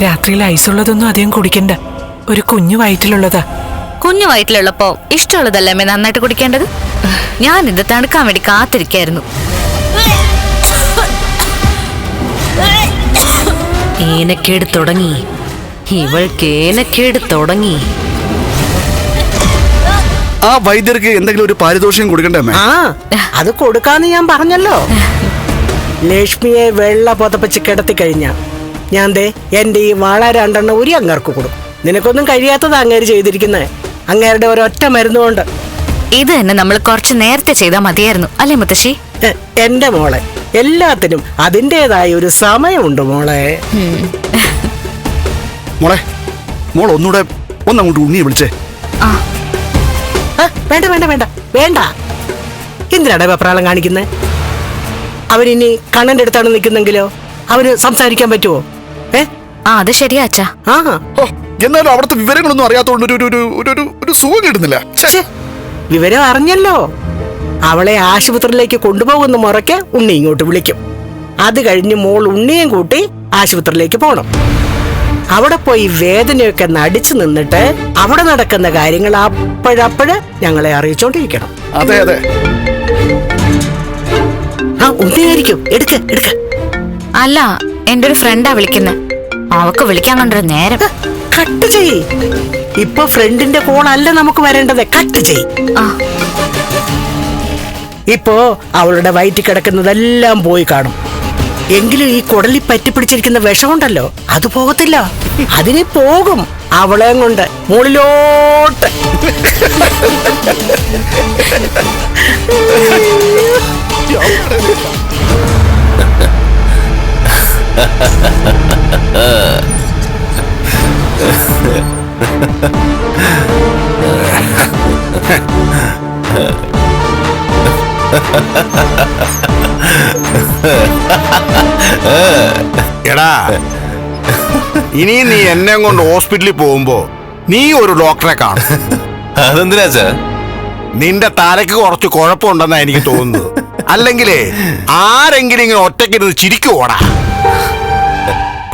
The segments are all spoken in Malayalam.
രാത്രിയിൽ ഐസുള്ളതൊന്നും അധികം കുടിക്കണ്ട. ഒരു കുഞ്ഞു വയറ്റിലുള്ളതാ. കുഞ്ഞു വയറ്റിലുള്ളപ്പോ ഇഷ്ടമുള്ളതല്ലേ അമ്മേ നന്നായിട്ട് കുടിക്കേണ്ടത്? ഞാൻ ഇത് തണുക്കാൻ വേണ്ടി കാത്തിരിക്കായിരുന്നു. ഏനക്കേട് തുടങ്ങി. ഇവൾക്ക് ഏനക്കേട് തുടങ്ങി. ആ വൈദ്യർക്ക് എന്തെങ്കിലും ഒരു പാരിതോഷികം കൊടുക്കണ്ടേ അമ്മേ? ആ അത് കൊടുക്കാന്ന് ഞാൻ പറഞ്ഞല്ലോ. ലക്ഷ്മിയെ വെള്ള പുതപ്പിച്ച് കിടത്തി കഴിഞ്ഞ. ഞാൻ ദേ എന്റെ ഈ വാള രണ്ടെണ്ണം ഒരു അങ്ങേർക്ക് കൊടുക്കും. നിനക്കൊന്നും കഴിയാത്തത് അങ്ങേര് ചെയ്തിരിക്കുന്നേ. അങ്ങേരുടെ ഒരൊറ്റ മരുന്നുകൊണ്ട്. ഇത് തന്നെ നമ്മൾ കുറച്ച് നേരത്തെ ചെയ്താൽ മതിയായിരുന്നു. അല്ലേ മുത്തശ്ശി? എന്റെ മോളെ എല്ലാത്തിനും അതിന്റെതായ ഒരു സമയമുണ്ട് മോളെ. മോളെ മോൾ ഒന്നുകൂടെ ഒന്നങ്ങോട്ട് ഉണ്ണിയെ വിളിച്ചേ. ആ. ആ, വേണ്ട വേണ്ട വേണ്ട വേണ്ട. എന്തിനാണ് വെപ്രാളം കാണിക്കുന്നത് അവരിനി കണ്ണന്റെ അടുത്താണ് നിൽക്കുന്നെങ്കിലോ അവന് സംസാരിക്കാൻ പറ്റുമോ ഏ? ആ അത് ശരിയാ അച്ഛാ. ആ ഓ എന്നാലും അവിടുത്തെ വിവരങ്ങളൊന്നും അറിയാത്തോണ്ട് ഒരു ഒരു ഒരു ഒരു ഒരു ഒരു സുഖം കിട്ടുന്നില്ല. ഛെ, വിവരം അറിഞ്ഞല്ലോ. അവളെ ആശുപത്രിയിലേക്ക് കൊണ്ടുപോകുന്ന മുറയ്ക്ക് ഉണ്ണി ഇങ്ങോട്ട് വിളിക്കും. അത് കഴിഞ്ഞ് മോൾ ഉണ്ണിയും കൂട്ടി ആശുപത്രിയിലേക്ക് പോണം. അവിടെ പോയി വേദനയൊക്കെ നടിച്ചു നിന്നിട്ട് അവിടെ നടക്കുന്ന കാര്യങ്ങൾ അപ്പോഴപ്പോഴ് ഞങ്ങളെ അറിയിച്ചോണ്ടിരിക്കണം. അതെ അതെ. ആ ഉണ്ണിയായിരിക്കും. എടുക്ക എടുക്ക. അല്ല എന്റെ ഒരു ഫ്രണ്ടാ വിളിക്കുന്നത് അവക്ക് വിളിക്കാൻ കണ്ടൊരു നേരം. കട്ട് ചെയ് ഇപ്പൊ ഫ്രണ്ടിന്റെ കോൾ അല്ല നമുക്ക് വരേണ്ടത്. കട്ട് ചെയ് ആ. ഇപ്പോ അവളുടെ വയറ്റിൽ കിടക്കുന്നതെല്ലാം പോയി കാണും. എങ്കിലും ഈ കുടലി പറ്റിപ്പിടിച്ചിരിക്കുന്ന വിഷമുണ്ടല്ലോ അത് പോകത്തില്ല. അതിന് പോകും അവളെയും കൊണ്ട്. മുകളിലോട്ട്. എടാ ഇനി നീ എന്നെ കൊണ്ട് ഹോസ്പിറ്റലിൽ പോകുമ്പോ നീ ഒരു ഡോക്ടറെ കാണും. അതെന്തിനാ സർ നിന്റെ തലയ്ക്ക് കുറച്ച് കുഴപ്പമുണ്ടെന്നാ എനിക്ക് തോന്നുന്നത്. അല്ലെങ്കിലേ ആരെങ്കിലും ഇങ്ങനെ ഒറ്റയ്ക്കിരുന്ന് ചിരിക്കുവോടാ?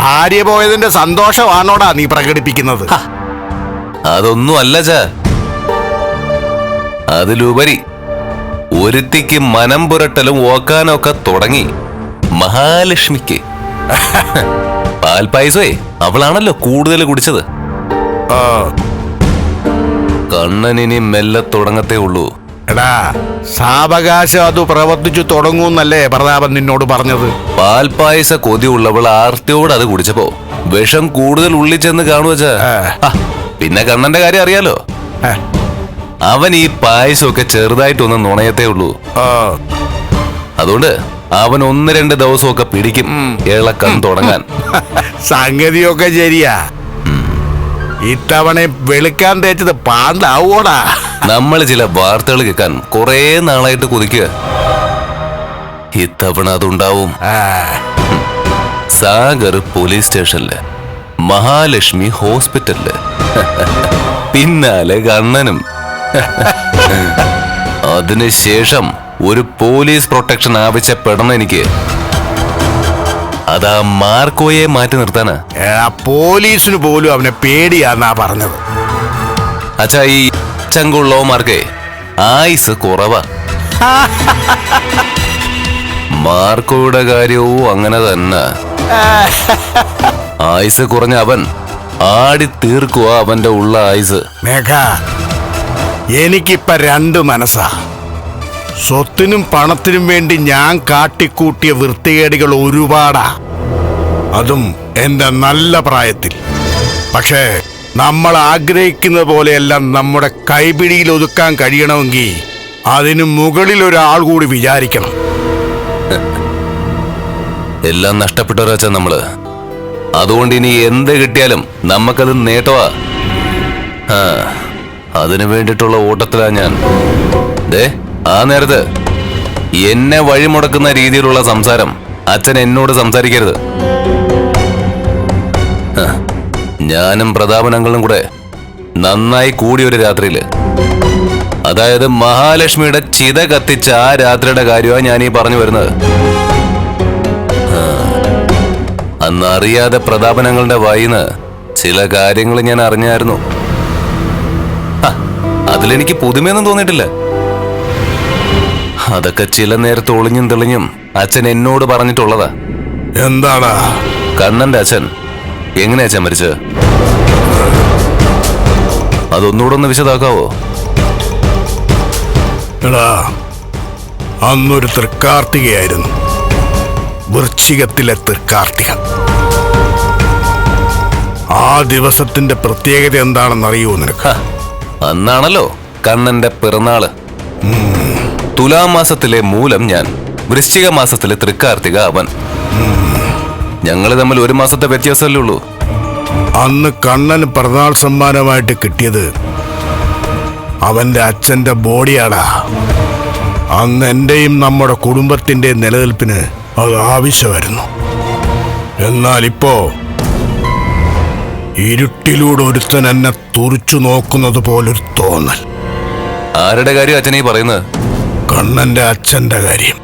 ഭാര്യ പോയതിന്റെ സന്തോഷമാണോടാ നീ പ്രകടിപ്പിക്കുന്നത്? അതൊന്നും അല്ല ചാ. അതിലുപരി ഒരുത്തിക്ക് മനം പുരട്ടലും ഓക്കാനൊക്കെ തുടങ്ങി മഹാലക്ഷ്മിക്ക്. പാൽപായസേ അവളാണല്ലോ കൂടുതൽ കുടിച്ചത്. കണ്ണനിനി മെല്ലെ തുടങ്ങത്തേ ഉള്ളൂ. എടാ സാവകാശം അത് പ്രവർത്തിച്ചു തുടങ്ങൂന്നല്ലേ പ്രതാപൻ നിന്നോട് പറഞ്ഞത്? പാൽപായസ കൊതിയുള്ളവൾ ആർത്തിയോട് അത് കുടിച്ചപ്പോ വിഷം കൂടുതൽ ഉള്ളിൽ ചെന്ന് കാണുവച്ച പിന്നെ കണ്ണന്റെ കാര്യം അറിയാലോ? അവൻ ഈ പായസമൊക്കെ ചെറുതായിട്ടൊന്ന് നുണയത്തേ ഉള്ളൂ. അതുകൊണ്ട് അവൻ ഒന്ന് രണ്ട് ദിവസമൊക്കെ പിടിക്കും ഇളക്കം തുടങ്ങാൻ. സംഗതിയൊക്കെ ശരിയാ. ഇത്തവണ വെളുക്കാൻ തേച്ചത് പാണ്ടാവോടാ നമ്മൾ ചില വാർത്തകൾ കേൾക്കാൻ കുറേ നാളായിട്ട് കൊതിക്കുക. ഇത്തവണ അതുണ്ടാവും. സാഗർ പോലീസ് സ്റ്റേഷനിൽ മഹാലക്ഷ്മി ഹോസ്പിറ്റലിൽ പിന്നാലെ കണ്ണനും. അതിനുശേഷം ഒരു പോലീസ് പ്രൊട്ടക്ഷൻ ആവശ്യപ്പെടണം എനിക്ക്. അതാ മാർക്കോയെ മാറ്റി നിർത്താനാ. പോലീസിന് പോലും അവനെ പേടിയാന്നാ പറഞ്ഞത്. അച്ഛാ ഈ ചങ്കുള്ളവന്മാർക്ക് ആയുസ് കുറവാ. മാർക്കോയുടെ കാര്യവും അങ്ങനെ തന്നെ. ആയുസ് കുറഞ്ഞ അവൻ ആടി തീർക്കുക അവന്റെ ഉള്ള ആയുസ്. മേഘ എനിക്കിപ്പ രണ്ട് മനസ്സാ. സ്വത്തിനും പണത്തിനും വേണ്ടി ഞാൻ കാട്ടിക്കൂട്ടിയ വൃത്തികേടികൾ ഒരുപാടാ. അതും എന്റെ നല്ല പ്രായത്തിൽ. പക്ഷേ നമ്മൾ ആഗ്രഹിക്കുന്ന പോലെയെല്ലാം നമ്മുടെ കൈപിടിയിൽ ഒതുക്കാൻ കഴിയണമെങ്കിൽ അതിനു മുകളിൽ ഒരാൾ കൂടി വിചാരിക്കണം. എല്ലാം നഷ്ടപ്പെട്ടവരാച്ച നമ്മൾ. അതുകൊണ്ട് ഇനി എന്ത് കിട്ടിയാലും നമുക്കത് നേട്ടവാ. ആ അതിനു വേണ്ടിയിട്ടുള്ള ഓട്ടത്തിലാ ഞാൻ. ദേ ആ നേരത്ത് എന്നെ വഴിമുടക്കുന്ന രീതിയിലുള്ള സംസാരം അച്ഛൻ എന്നോട് സംസാരിക്കരുത്. ഹ, ഞാനും പ്രതാപനങ്ങളും കൂടെ നന്നായി കൂടിയൊരു ഒരു രാത്രിയിൽ. അതായത് മഹാലക്ഷ്മിയുടെ ചിത കത്തിച്ച ആ രാത്രിയുടെ കാര്യമാണ് ഞാൻ ഈ പറഞ്ഞു വരുന്നത്. അന്ന് അറിയാതെ പ്രതാപനങ്ങളുടെ വായിന്ന് ചില കാര്യങ്ങൾ ഞാൻ അറിഞ്ഞായിരുന്നു. അതിലെനിക്ക് പുതുമയൊന്നും തോന്നിയിട്ടില്ല. അതൊക്കെ ചില നേരത്ത് ഒളിഞ്ഞും തെളിഞ്ഞും അച്ഛൻ എന്നോട് പറഞ്ഞിട്ടുള്ളതാ. എന്താടാ? കണ്ണന്റെ അച്ഛൻ എങ്ങനെയാ അച്ഛൻ മരിച്ചത്? അതൊന്നുകൂടെ ഒന്ന് വിശദാക്കാവോ? എടാ അന്നൊരു തൃക്കാർത്തികയായിരുന്നു. വൃശ്ചികത്തിലെ തൃക്കാർത്തിക ആ ദിവസത്തിന്റെ പ്രത്യേകത എന്താണെന്ന് അറിയുമോ നിനക്ക് അന്നാണല്ലോ കണ്ണന്റെ പിറന്നാൾ. തുലാമാസത്തിലെ മൂലം ഞാൻ വൃശ്ചിക മാസത്തിലെ തൃക്കാർത്തിക അവൻ. ഞങ്ങൾ തമ്മിൽ ഒരു മാസത്തെ വ്യത്യാസമല്ലേ ഉള്ളൂ. അന്ന് കണ്ണൻ പിറന്നാൾ സമ്മാനമായിട്ട് കിട്ടിയത് അവന്റെ അച്ഛന്റെ ബോഡിയാടാ. അന്ന് എന്റെയും നമ്മുടെ കുടുംബത്തിന്റെ നിലനിൽപ്പിന് അത് ആവശ്യമായിരുന്നു. എന്നാൽ ഇപ്പോ ഇരുട്ടിലൂടെ ഒരുത്തൻ എന്നെ തുറിച്ചു നോക്കുന്നത് പോലൊരു തോന്നൽ. ആരുടെ കാര്യം അച്ഛനീ പറയുന്നത്? കണ്ണന്റെ അച്ഛന്റെ കാര്യം.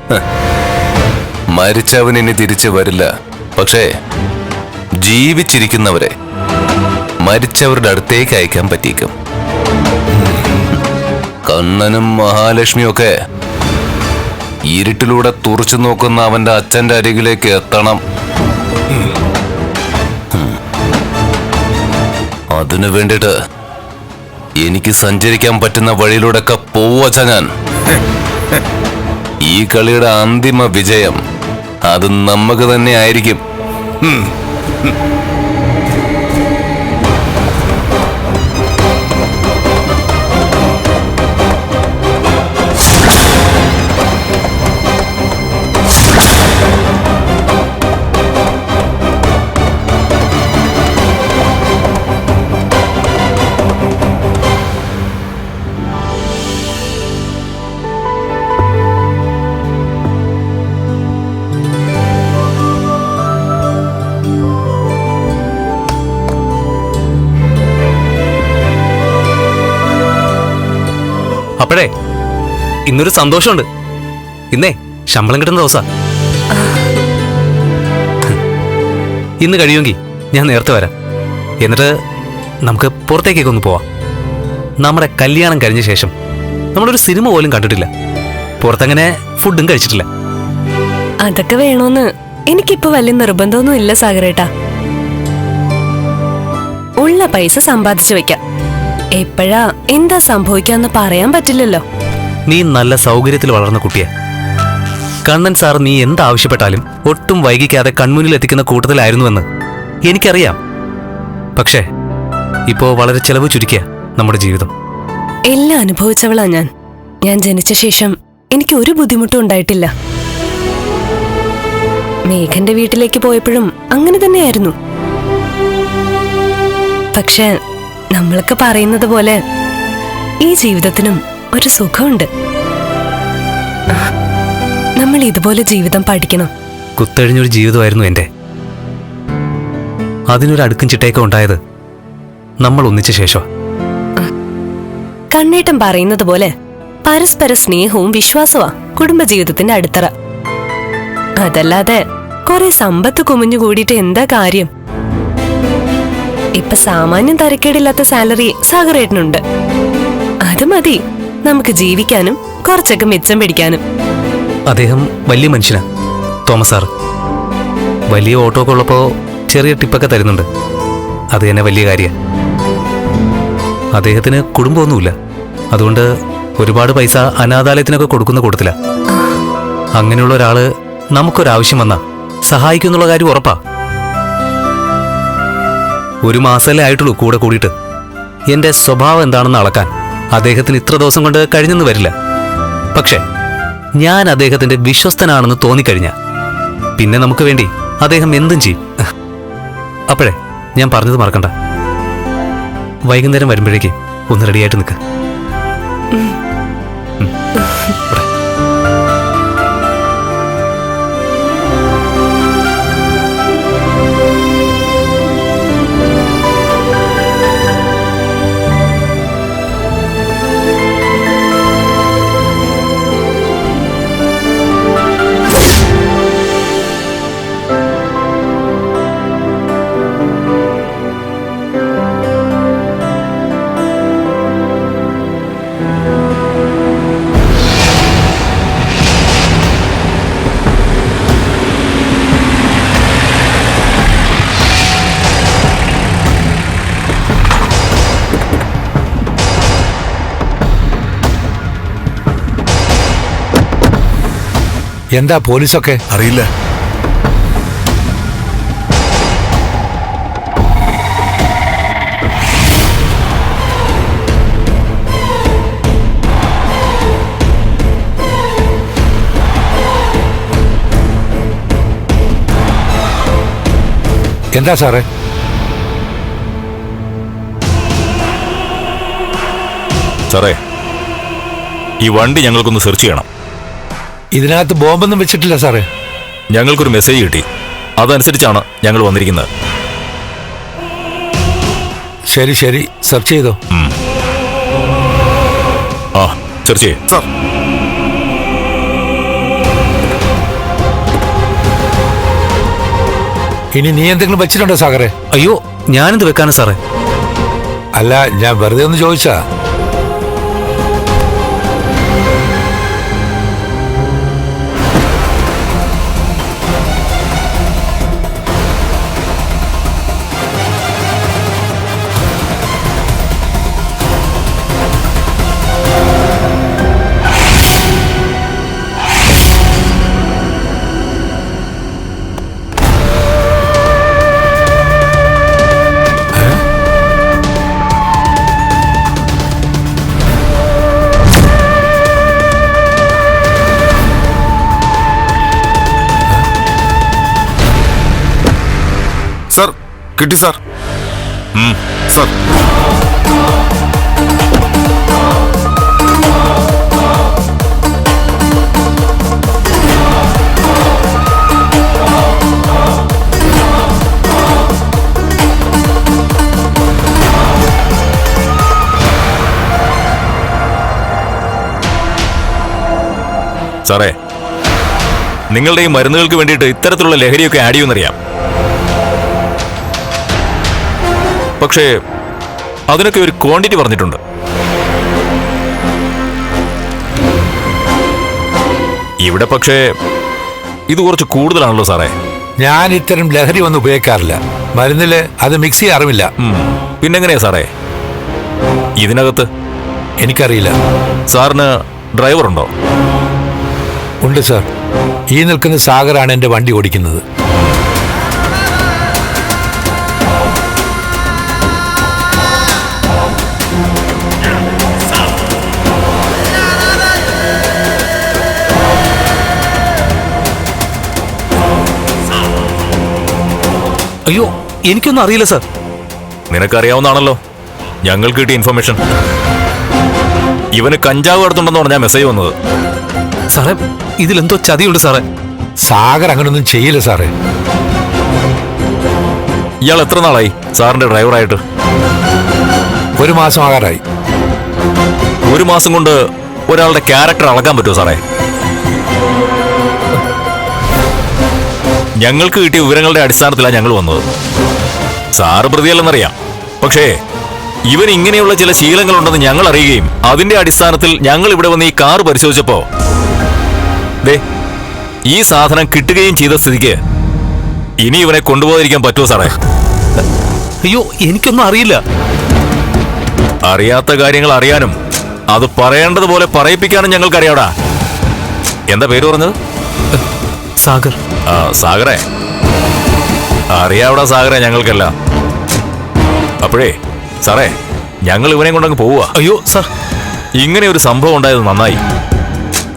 മരിച്ചവൻ ഇനി തിരിച്ചു വരില്ല. പക്ഷേ ജീവിച്ചിരിക്കുന്നവരെ മരിച്ചവരുടെ അടുത്തേക്ക് അയക്കാൻ പറ്റിക്കും കണ്ണനും മഹാലക്ഷ്മിയും ഒക്കെ ഇരുട്ടിലൂടെ തുറച്ചു നോക്കുന്ന അവന്റെ അച്ഛന്റെ അരികിലേക്ക് എത്തണം. അതിനു വേണ്ടിട്ട് എനിക്ക് സഞ്ചരിക്കാൻ പറ്റുന്ന വഴിയിലൂടെയൊക്കെ പോവച്ച ഞാൻ. ഈ കളിയുടെ അന്തിമ വിജയം അത് നമുക്ക് തന്നെ ആയിരിക്കും. അപ്പോഴേ ഇന്നൊരു സന്തോഷമുണ്ട്. ഇന്നേ ശമ്പളം കിട്ടുന്ന ദിവസാ. ഇന്ന് കഴിയുമെങ്കിൽ ഞാൻ നേരത്തെ വരാം. എന്നിട്ട് നമുക്ക് പുറത്തേക്കൊക്കെ ഒന്ന് പോവാം. നമ്മുടെ കല്യാണം കഴിഞ്ഞ ശേഷം നമ്മളൊരു സിനിമ പോലും കണ്ടിട്ടില്ല. പുറത്തങ്ങനെ ഫുഡും കഴിച്ചിട്ടില്ല. അതൊക്കെ വേണോന്ന്. എനിക്കിപ്പോ വലിയ നിർബന്ധമൊന്നും ഇല്ല സാഗരേട്ടാ. ഉള്ള പൈസ സമ്പാദിച്ചു വെക്കാം. എപ്പോഴാ? എന്താ സംഭവിക്കാന്ന് പറയാൻ പറ്റില്ലല്ലോ. നീ നല്ല സൗകര്യത്തിൽ വളർന്ന കുട്ടിയെ. കണ്ണൻ സാർ നീ എന്താവശ്യപ്പെട്ടാലും ഒട്ടും വൈകിക്കാതെ കൺമുന്നിൽ എത്തിക്കുന്ന കൂട്ടത്തിലായിരുന്നുവെന്ന് എനിക്കറിയാം. പക്ഷേ ഇപ്പോ വളരെ ചെലവ് ചുരുക്കിയ നമ്മുടെ ജീവിതം. എല്ലാം അനുഭവിച്ചവളാ ഞാൻ. ഞാൻ ജനിച്ച ശേഷം എനിക്ക് ഒരു ബുദ്ധിമുട്ടും ഉണ്ടായിട്ടില്ല. മേഘന്റെ വീട്ടിലേക്ക് പോയപ്പോഴും അങ്ങനെ തന്നെയായിരുന്നു. പക്ഷെ നമ്മളൊക്കെ പറയുന്നത് പോലെ ഈ ജീവിതത്തിനും ഒരു സുഖമുണ്ട്. നമ്മൾ ഇതുപോലെ ജീവിതം പഠിക്കണം. കുത്തഴിഞ്ഞൊരു ജീവിതമായിരുന്നു എന്റെ. അതിനൊരു അടുക്കും ചിട്ടയൊക്കെ ഉണ്ടായത് നമ്മൾ ഒന്നിച്ച ശേഷം കണ്ണേട്ടം പറയുന്നത് പോലെ പരസ്പര സ്നേഹവും വിശ്വാസവും കുടുംബജീവിതത്തിന്റെ അടിത്തറ. അതല്ലാതെ കുറെ സമ്പത്ത് കുമിഞ്ഞു കൂടിയിട്ട് എന്താ കാര്യം? ഇപ്പൊ സാമാന്യം തരക്കേടില്ലാത്ത സാലറി സാഗറേട്ടനുണ്ട് അത് മതി. നമുക്ക് ജീവിക്കാനും കുറച്ചൊക്കെ മിച്ചം പിടിക്കാനും. അദ്ദേഹം വലിയ മനുഷ്യനാ തോമസ് സാർ വലിയ ഓട്ടോ ഒക്കെ ഉള്ളപ്പോൾ ചെറിയ ടിപ്പൊക്കെ തരുന്നുണ്ട്. അത് തന്നെ വലിയ കാര്യ. അദ്ദേഹത്തിന് കുടുംബമൊന്നുമില്ല. അതുകൊണ്ട് ഒരുപാട് പൈസ അനാഥാലയത്തിനൊക്കെ കൊടുക്കുന്ന കൂട്ടത്തില. അങ്ങനെയുള്ള ഒരാൾ നമുക്കൊരാവശ്യം വന്നാ സഹായിക്കുന്നുള്ള കാര്യം ഉറപ്പാ. ഒരു മാസമല്ലേ ആയിട്ടുള്ളൂ കൂടെ കൂടിയിട്ട്. എന്റെ സ്വഭാവം എന്താണെന്ന് അളക്കാൻ അദ്ദേഹത്തിന് ഇത്ര ദിവസം കൊണ്ട് കഴിഞ്ഞെന്ന് വരില്ല. പക്ഷേ ഞാൻ അദ്ദേഹത്തിന്റെ വിശ്വസ്തനാണെന്ന് തോന്നിക്കഴിഞ്ഞ. പിന്നെ നമുക്ക് വേണ്ടി അദ്ദേഹം എന്തും ചെയ്യും. അപ്പോഴേ ഞാൻ പറഞ്ഞത് മറക്കണ്ട. വൈകുന്നേരം വരുമ്പോഴേക്ക് ഒന്ന് റെഡിയായിട്ട് നിൽക്ക്. എന്താ പോലീസൊക്കെ? അറിയില്ല. എന്താ സാറേ? സാറേ ഈ വണ്ടി ഞങ്ങൾക്കൊന്ന് സെർച്ച് ചെയ്യണം. ഇതിനകത്ത് ബോംബൊന്നും വെച്ചിട്ടില്ല സാറേ. ഞങ്ങൾക്കൊരു മെസ്സേജ് കിട്ടി. അതനുസരിച്ചാണ് ഞങ്ങൾ വന്നിരിക്കുന്നത്. ശരി ശരി. സെർച്ച് ചെയ്തോ. ആ സെർച്ച് ചെയ്യേ. സാർ. ഇനി നീ എന്തെങ്കിലും വെച്ചിട്ടുണ്ടോ സാഗറെ? അയ്യോ ഞാനിത് വെക്കാനോ സാറേ? അല്ല ഞാൻ വെറുതെ ഒന്ന് ചോദിച്ചാ. കിട്ടി സാർ. സാർ. സാറേ നിങ്ങളുടെ ഈ മരുന്നുകൾക്ക് വേണ്ടിയിട്ട് ഇത്തരത്തിലുള്ള ലഹരിയൊക്കെ ആഡ് ചെയ്യുമെന്നറിയാം. പക്ഷേ അതിനൊക്കെ ഒരു ക്വാണ്ടിറ്റി പറഞ്ഞിട്ടുണ്ട്. ഇവിടെ പക്ഷേ ഇത് കുറച്ച് കൂടുതലാണല്ലോ സാറേ. ഞാൻ ഇത്തരം ലഹരി ഒന്നും ഉപയോഗിക്കാറില്ല. മരുന്നിൽ അത് മിക്സ് ചെയ്യാറുമില്ല പിന്നെ പിന്നെങ്ങനെയാ സാറേ? ഇതിനകത്ത്? എനിക്കറിയില്ല. സാറിന് ഡ്രൈവർ ഉണ്ടോ ഉണ്ട് സാർ. ഈ നിൽക്കുന്ന സാഗറാണ് എന്റെ വണ്ടി ഓടിക്കുന്നത്. അയ്യോ എനിക്കൊന്നും അറിയില്ല സർ. നിനക്കറിയാവുന്നതാണല്ലോ. ഞങ്ങൾക്ക് കിട്ടിയ ഇൻഫർമേഷൻ ഇവന് കഞ്ചാവ് കടത്തുണ്ടെന്ന് പറഞ്ഞാ മെസ്സേജ് വന്നത്. സാറേ ഇതിലെന്തോ ചതിയുണ്ട് സാറേ. സാഗർ അങ്ങനൊന്നും ചെയ്യില്ല സാറേ. ഇയാൾ എത്ര നാളായി? സാറിന്റെ ഡ്രൈവറായിട്ട് ഒരു മാസം ആകാറായി. ഒരു മാസം കൊണ്ട് ഒരാളുടെ ക്യാരക്ടർ അളക്കാൻ പറ്റുമോ സാറേ? ഞങ്ങൾക്ക് കിട്ടിയ വിവരങ്ങളുടെ അടിസ്ഥാനത്തിലാണ് ഞങ്ങൾ വന്നത്. സാറ് പ്രതിയല്ലെന്നറിയാം. പക്ഷേ ഇവൻ ഇങ്ങനെയുള്ള ചില ശീലങ്ങളുണ്ടെന്ന് ഞങ്ങൾ അറിയുകയും അതിന്റെ അടിസ്ഥാനത്തിൽ ഞങ്ങൾ ഇവിടെ വന്ന് ഈ കാർ പരിശോധിച്ചപ്പോ ദേ ഈ സാധനം കിട്ടുകയും ചെയ്ത സ്ഥിതിക്ക് ഇനി ഇവനെ കൊണ്ടുപോകാതിരിക്കാൻ പറ്റുമോ സാറേ? അയ്യോ എനിക്കൊന്നും അറിയില്ല. അറിയാത്ത കാര്യങ്ങൾ അറിയാനും അത് പറയേണ്ടതുപോലെ പറയിപ്പിക്കാനും ഞങ്ങൾക്കറിയാടാ. എന്താ പേര് പറഞ്ഞത്? സാഗർ. സാഗറേ. അറിയാവടാ സാഗറേ ഞങ്ങൾക്കല്ല. അപ്പോഴേ സാറേ ഞങ്ങൾ ഇവനെ കൊണ്ടങ്ങ് പോവുക അയ്യോ സാർ. ഇങ്ങനെ ഒരു സംഭവം ഉണ്ടായത് നന്നായി.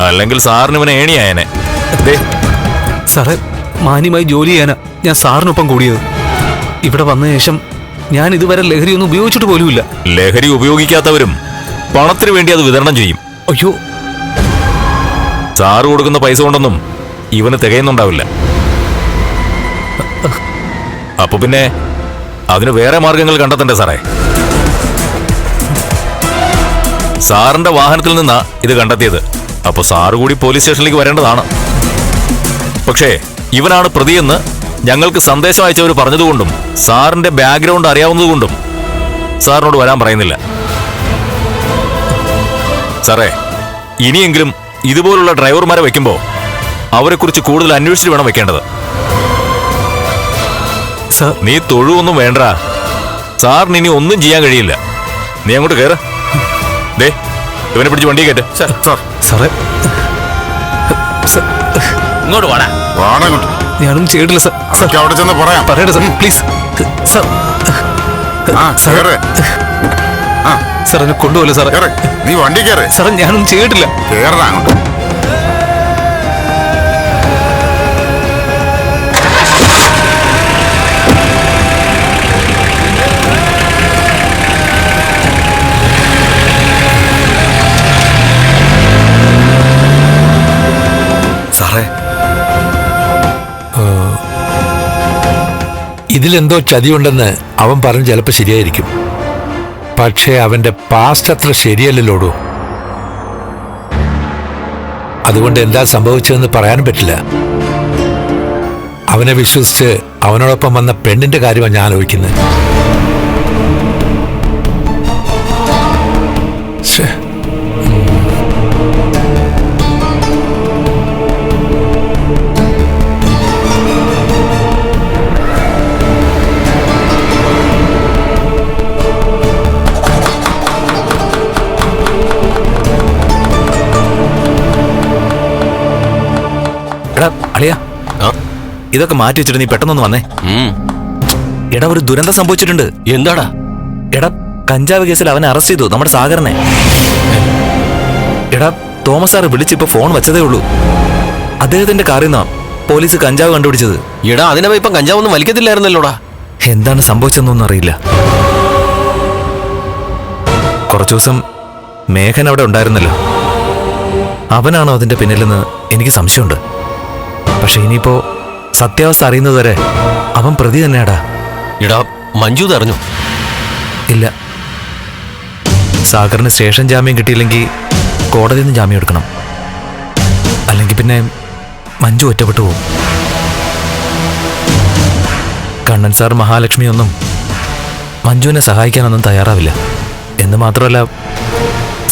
അല്ലെങ്കിൽ സാറിന് ഇവനെ ഏണിയായനെ. സാറേ മാന്യമായി ജോലി ചെയ്യാനാ ഞാൻ സാറിനൊപ്പം കൂടിയത്. ഇവിടെ വന്ന ശേഷം ഞാൻ ഇതുവരെ ലഹരി ഒന്നും ഉപയോഗിച്ചിട്ട് പോലുമില്ല. ലഹരി ഉപയോഗിക്കാത്തവരും പണത്തിന് വേണ്ടി അത് വിതരണം ചെയ്യും. അയ്യോ. സാറ് കൊടുക്കുന്ന പൈസ കൊണ്ടൊന്നും ഇവന് തികയുന്നുണ്ടാവില്ല. അപ്പൊ പിന്നെ അതിന് വേറെ മാർഗങ്ങൾ കണ്ടെത്തണ്ടേ സാറേ? സാറിന്റെ വാഹനത്തിൽ നിന്നാ ഇത് കണ്ടെത്തിയത്. അപ്പൊ സാറ് കൂടി പോലീസ് സ്റ്റേഷനിലേക്ക് വരേണ്ടതാണ്. പക്ഷേ ഇവനാണ് പ്രതിയെന്ന് ഞങ്ങൾക്ക് സന്ദേശം അയച്ചവർ പറഞ്ഞതുകൊണ്ടും സാറിന്റെ ബാക്ക്ഗ്രൗണ്ട് അറിയാവുന്നതുകൊണ്ടും സാറിനോട് വരാൻ പറയുന്നില്ല. സാറേ ഇനിയെങ്കിലും ഇതുപോലുള്ള ഡ്രൈവർമാരെ വെക്കുമ്പോൾ അവരെക്കുറിച്ച് കൂടുതൽ അന്വേഷിച്ച് വേണം വെക്കേണ്ടത്. സാർ. നീ തൊഴുവൊന്നും വേണ്ട. സാറിന് ഇനി ഒന്നും ചെയ്യാൻ കഴിയില്ല. നീ അങ്ങോട്ട് കയറ ദേ ഇവനെ പിടിച്ച് വണ്ടി കയറ്റ. സാർ സാറേ. ഇങ്ങോട്ട് വാടാ. വാടാ. ഞാനൊന്നും ചെയ്തിട്ടില്ല സാർ. അവിടെ ചെന്ന് പറയാം. പറയട്ടെ സാർ. പ്ലീസ്. സാർ. ആ കേറ്. സാർ എന്നെ കൊണ്ടുപോലെ സാറേ? നീ വണ്ടി കയറേ സാറേ ഞാനൊന്നും ചെയ്തിട്ടില്ല. കേറടാ അങ്ങോട്ട്. ഇതിലെന്തോ ചതിയുണ്ടെന്ന് അവൻ പറഞ്ഞ് ചിലപ്പോൾ ശരിയായിരിക്കും. പക്ഷേ അവന്റെ പാസ്റ്റ് അത്ര ശരിയല്ലല്ലോടൂ? അതുകൊണ്ട് എന്താ സംഭവിച്ചതെന്ന് പറയാനും പറ്റില്ല. അവനെ വിശ്വസിച്ച് അവനോടൊപ്പം വന്ന പെണ്ണിന്റെ കാര്യമാണ് ഞാൻ ആലോചിക്കുന്നത്. ഇതൊക്കെ മാറ്റി വെച്ചിട്ട് നീ പെട്ടെന്നൊന്ന് വന്നേ. എടാ ഒരു ദുരന്തം സംഭവിച്ചിട്ടുണ്ട്. എന്താടാ? എടാ കഞ്ചാവ് കേസിൽ അവനെ അറസ്റ്റ് ചെയ്തു നമ്മുടെ സാഗറിനെ എടാ തോമസ് സാറ് വിളിച്ചിപ്പോ ഫോൺ വെച്ചതേ ഉള്ളൂ. അദ്ദേഹത്തിന്റെ കാറിൽ നിന്നാ പോലീസ് കഞ്ചാവ് കണ്ടുപിടിച്ചത്. എടാ അതിനെ ഇപ്പം കഞ്ചാവൊന്നും വലിക്കത്തില്ലായിരുന്നല്ലോടാ. എന്താണ് സംഭവിച്ചതെന്നൊന്നും അറിയില്ല. കുറച്ചു ദിവസം മേഘൻ അവിടെ ഉണ്ടായിരുന്നല്ലോ. അവനാണോ അതിന്റെ പിന്നിലെന്ന് എനിക്ക് സംശയമുണ്ട്. പക്ഷെ ഇനിയിപ്പോ സത്യാവസ്ഥ അറിയുന്നത് വരെ അവൻ പ്രതി തന്നെയാടാ. എടാ മഞ്ജു അറിഞ്ഞു? ഇല്ല. സാഗറിന് സ്റ്റേഷൻ ജാമ്യം കിട്ടിയില്ലെങ്കിൽ കോടതിയിൽ നിന്ന് ജാമ്യം എടുക്കണം. അല്ലെങ്കിൽ പിന്നെ മഞ്ജു ഒറ്റപ്പെട്ടു പോകും. കണ്ണൻ സാർ മഹാലക്ഷ്മി ഒന്നും മഞ്ജുവിനെ സഹായിക്കാനൊന്നും തയ്യാറാവില്ല. എന്ന് മാത്രമല്ല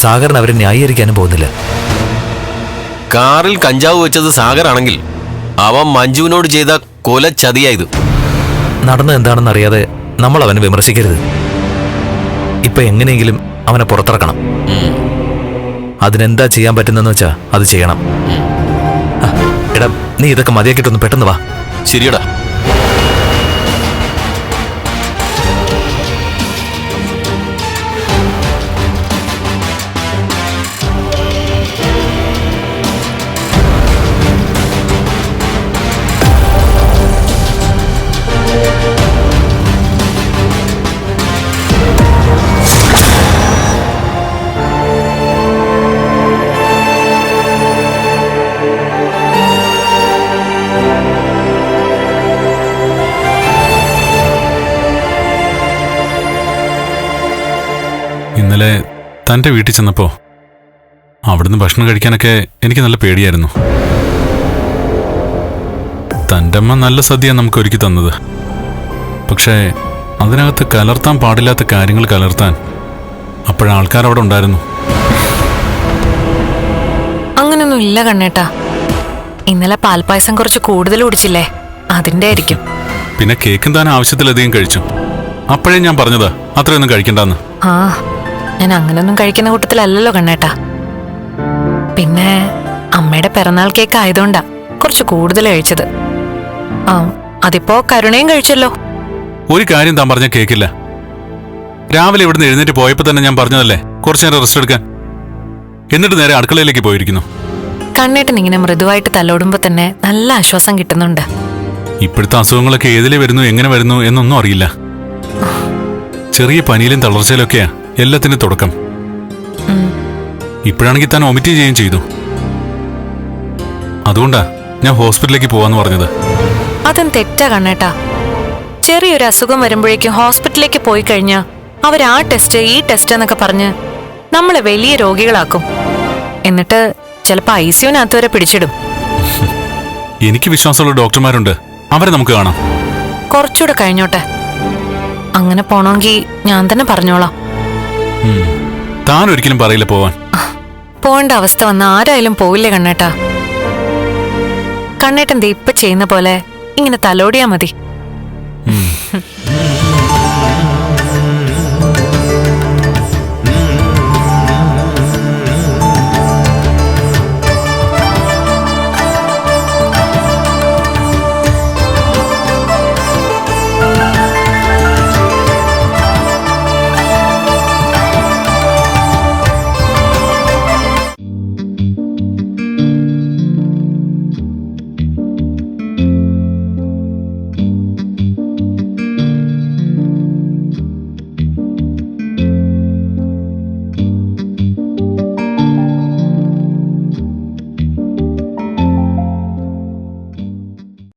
സാഗറിന് അവരെ ന്യായീകരിക്കാനും പോകുന്നില്ല. കാറിൽ കഞ്ചാവ് വെച്ചത് സാഗറാണെങ്കിൽ അവൻ മഞ്ജുവിനോട് ചെയ്ത കൊല ചതിയായത്. നടന്നത് എന്താണെന്ന് അറിയാതെ നമ്മൾ അവനെ വിമർശിക്കരുത്. ഇപ്പൊ എങ്ങനെയെങ്കിലും അവനെ പുറത്തിറക്കണം. അതിനെന്താ ചെയ്യാൻ പറ്റുന്നെന്ന് വെച്ചാ അത് ചെയ്യണം. എടാ നീ ഇതൊക്കെ മതിയാക്കിയിട്ടൊന്ന് പെട്ടെന്ന് വാ. ശരിയടാ. ഇന്നലെ തന്റെ വീട്ടിൽ ചെന്നപ്പോൾ അവിടുന്ന് ഭക്ഷണം കഴിക്കാനൊക്കെ എനിക്ക് നല്ല പേടിയായിരുന്നു. തന്റെ അമ്മ നല്ല സദ്യ നമുക്ക് ഒരുക്കി തന്നത്. പക്ഷേ അതിനകത്ത് കലർത്താൻ പാടില്ലാത്ത കാര്യങ്ങൾ കലർത്താൻ അപ്പോഴാൾക്കാർ അവിടെ ഉണ്ടായിരുന്നു. അങ്ങനൊന്നും ഇല്ല കണ്ണേട്ടാ. ഇന്നലെ പാൽപ്പായസം കുറച്ച് കൂടുതൽ കുടിച്ചില്ലേ? അതിന്റെ ആയിരിക്കും. പിന്നെ കേക്കും താൻ ആവശ്യത്തിലധികം കഴിച്ചു. അപ്പോഴേ ഞാൻ പറഞ്ഞതാ അത്രയൊന്നും കഴിക്കണ്ടെന്ന്. ആ ഞാൻ അങ്ങനൊന്നും കഴിക്കുന്ന കൂട്ടത്തിലല്ലല്ലോ കണ്ണേട്ടാ. പിന്നെ അമ്മയുടെ പിറന്നാൾ കേക്ക് ആയതുകൊണ്ടാ കുറച്ച് കൂടുതൽ കഴിച്ചത്. ആ അതിപ്പോ കരുണയും കഴിച്ചല്ലോ. ഒരു കാര്യം താൻ പറഞ്ഞ കേക്കില്ല. രാവിലെ ഇവിടുന്ന് എഴുന്നേറ്റ് പോയപ്പോൾ തന്നെ ഞാൻ പറഞ്ഞതല്ലേ കുറച്ച് നേരം റെസ്റ്റ് എടുക്കാൻ. എന്നിട്ട് നേരെ അടുക്കളയിലേക്ക് പോയിരിക്കുന്നു. കണ്ണേട്ടൻ ഇങ്ങനെ മൃദുവായിട്ട് തലോടുമ്പോ തന്നെ നല്ല ആശ്വാസം കിട്ടുന്നുണ്ട്. ഇപ്പോഴത്തെ അസുഖങ്ങളൊക്കെ ഏതിലെ വരുന്നു എങ്ങനെ വരുന്നു എന്നൊന്നും അറിയില്ല. ചെറിയ പനിയിലും തളർച്ചയിലൊക്കെയാ. എല്ലാത്തിനും തുടക്കം. ഇപ്പോഴാണെങ്കിൽ താൻ ഒമിറ്റ് ചെയ്യുകയും ചെയ്തു. അതുകൊണ്ടാ ഞാൻ ഹോസ്പിറ്റലിലേക്ക് പോവാന്ന് പറഞ്ഞത്. അതും തെറ്റാ കണ്ണേട്ടാ. ചെറിയൊരു അസുഖം വരുമ്പോഴേക്കും ഹോസ്പിറ്റലിലേക്ക് പോയി കഴിഞ്ഞാൽ അവർ ആ ടെസ്റ്റ് ഈ ടെസ്റ്റ് എന്നൊക്കെ പറഞ്ഞ് നമ്മളെ വലിയ രോഗികളാക്കും. എന്നിട്ട് ചിലപ്പോൾ ഐ സിയുനകത്ത് വരെ പിടിച്ചിടും. എനിക്ക് വിശ്വാസമുള്ള ഡോക്ടർമാരുണ്ട്. അവരെ നമുക്ക് കാണാം. കുറച്ചുകൂടെ കഴിഞ്ഞോട്ടെ. അങ്ങനെ പോണമെങ്കിൽ ഞാൻ തന്നെ പറഞ്ഞോളാം. താൻ ഒരിക്കലും പറയില്ല പോവാൻ. പോണ്ട അവസ്ഥ വന്ന ആരായാലും പോവില്ലേ കണ്ണേട്ടാ. കണ്ണേട്ടൻ ദേ ചെയ്യുന്ന പോലെ ഇങ്ങനെ തലോടിയാ മതി.